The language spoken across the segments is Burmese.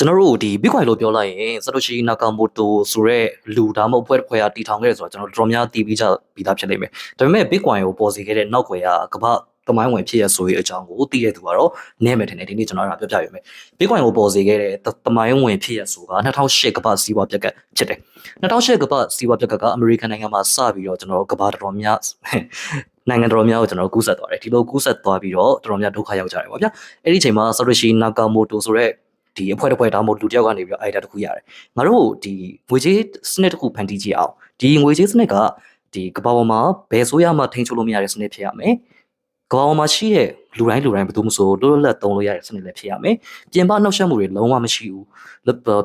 ကျွန်တော်တို့ဒီ Bitcoin လို့ပြောလိုက်ရင် Satoshi Nakamoto ဆိုတဲ့လူဒါမှမဟုတ်ဖွဲ့ဖွဲ့ကတည်ထောင်ခဲ့တယ်ဆိုတော့ကျွန်တော်တို့တော်တော်များတည်ပြီးကြပြီးသားဖြစ်နေမယ်ဒါပေမဲ့ Bitcoin ကိုပေါ်စီခဲ့တဲ့နောက်ွယ်ကကမ္ဘာတမိုင်းဝင်ဖြစ်ရဆိုတဲ့အကြောင်းကိုသိရတဲ့သူကတော့နည်းမယ်ထင်တယ်ဒီနေ့ကျွန်တော်တို့ပြောပြပေးမယ် Bitcoin ကိုပေါ်စီခဲ့တဲ့တမိုင်းဝင်ဖြစ်ရဆိုတာ2008ကမ္ဘာစီးပွားပြက်ကတ်ဖြစ်တယ်2008ကမ္ဘာစီးပွားပြက်ကတ်ကအမေရိကန်နိုင်ငံမှာစပြီးတော့ကျွန်တော်တို့ကမ္ဘာတော်တော်များနိုင်ငံတော်များကိုကျွန်တော်တို့ကူးဆက်သွားတယ်ဒီလိုကူးဆက်သွားပြီးတော့တော်တော်များဒုက္ခရောက်ကြတယ်ပေါ့ဗျာအဲ့ဒီအချိန်မှာ Satoshi Nakamoto ဆိုတဲ့ ဒီအဖွဲ့တစ်ဖွဲ့ဒါမှမဟုတ်လူတစ်ယောက်ကနေပြီးတော့ idea တစ်ခုရတယ်ငါတို့ဒီငွေကြေးစနစ်တစ်ခုဖန်တီးကြည့်အောင်ဒီငွေကြေးစနစ်ကဒီကမ္ဘာပေါ်မှာဘယ်ဆိုရမှထိန်းချုပ်လို့မရတဲ့စနစ်ဖြစ်ရမယ် ကမ္ဘာပေါ်မှာရှိတဲ့လူတိုင်းလူတိုင်းဘယ်သူမှမဆိုလွတ်လွတ်လပ်သုံးလို့ရတဲ့စနစ်လည်းဖြစ်ရမယ်ပြင်ပနှောက်ယှက်မှုတွေလုံးဝမရှိဘူး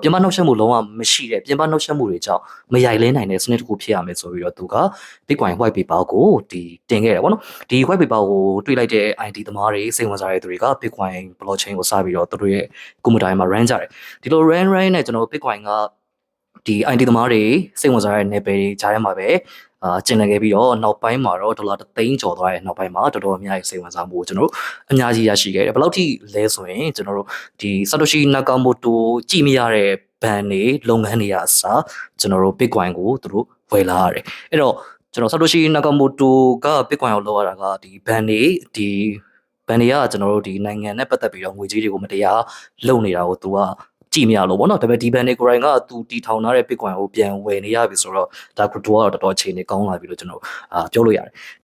ပြင်ပနှောက်ယှက်မှုလုံးဝမရှိတဲ့ပြင်ပနှောက်ယှက်မှုတွေကြောင့်မရိုက်လဲနိုင်တဲ့စနစ်တစ်ခုဖြစ်ရမယ်ဆိုပြီးတော့သူက Bitcoin white paper ကိုဒီတင်ခဲ့တယ်ဗောနော်ဒီ white paper ကိုတွေ့လိုက်တဲ့ ID သမားတွေစိတ်ဝင်စားတဲ့သူတွေက Bitcoin blockchain ကိုစပြီးတော့သူတို့ရဲ့ computer မှာ run ကြတယ်ဒီလို run run နဲ့ကျွန်တော် Bitcoin ကဒီ ID သမားတွေစိတ်ဝင်စားတဲ့နယ်ပယ်တွေကြားထဲမှာပဲ အာကျင်လည်ခဲ့ပြီးတော့နောက်ပိုင်းမှာတော့ဒေါ်လာ3သိန်းကျော်သွားတဲ့နောက်ပိုင်းမှာတော်တော်အများကြီးစိတ်ဝင်စားမှုကိုကျွန်တော်တို့အများကြီးရရှိခဲ့တယ်ဘယ်လောက်ထိလဲဆိုရင်ကျွန်တော်တို့ဒီ Satoshi Nakamoto ကြည့်မရတဲ့ဘဏ်တွေလုပ်ငန်းတွေအစားကျွန်တော်တို့ Bitcoin ကိုသူတို့ဝယ်လာရတယ်အဲ့တော့ကျွန်တော် Satoshi Nakamoto က Bitcoin ကိုလောက်ရတာကဒီဘဏ်တွေဒီဘဏ်တွေကကျွန်တော်တို့ဒီနိုင်ငံနဲ့ပတ်သက်ပြီးတော့ငွေကြေးတွေကိုမတရားလုပ်နေတာကိုသူက ကြည့်မရလို့ပေါ့နော်ဒါပေမဲ့ဒီဘန်တွေကိုရိုင်းကသူတီထောင်ထားတဲ့ Bitcoin ကိုပြန်ဝယ်နေရပြီဆိုတော့ဒါ crypto ကတော့တော်တော်အခြေအနေကောင်းလာပြီလို့ကျွန်တော်အာပြောလို့ရတယ်